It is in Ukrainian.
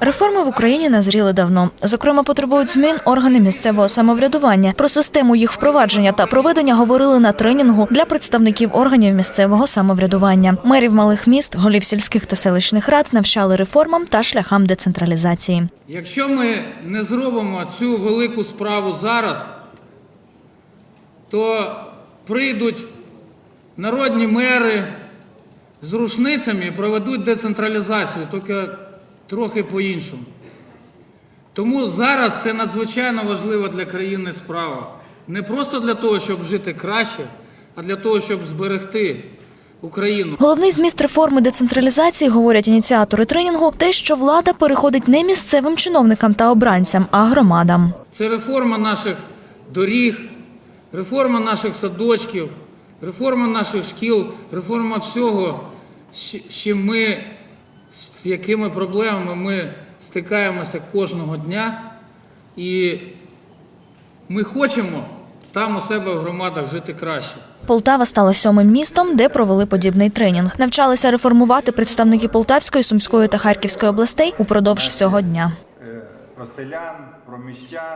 Реформи в Україні назріли давно. Зокрема, потребують змін органи місцевого самоврядування. Про систему їх впровадження та проведення говорили на тренінгу для представників органів місцевого самоврядування. Мерів малих міст, голів сільських та селищних рад навчали реформам та шляхам децентралізації. Якщо ми не зробимо цю велику справу зараз, то прийдуть народні мери з рушницями і проведуть децентралізацію, тільки трохи по-іншому. Тому зараз це надзвичайно важлива для країни справа. Не просто для того, щоб жити краще, а для того, щоб зберегти Україну. Головний зміст реформи децентралізації, говорять ініціатори тренінгу, те, що влада переходить не місцевим чиновникам та обранцям, а громадам. Це реформа наших доріг, реформа наших садочків, реформа наших шкіл, реформа всього, з чим ми, з якими проблемами ми стикаємося кожного дня. І ми хочемо там у себе в громадах жити краще. Полтава стала сьомим містом, де провели подібний тренінг. Навчалися реформувати представники Полтавської, Сумської та Харківської областей упродовж всього дня. е, про селян, про міщан.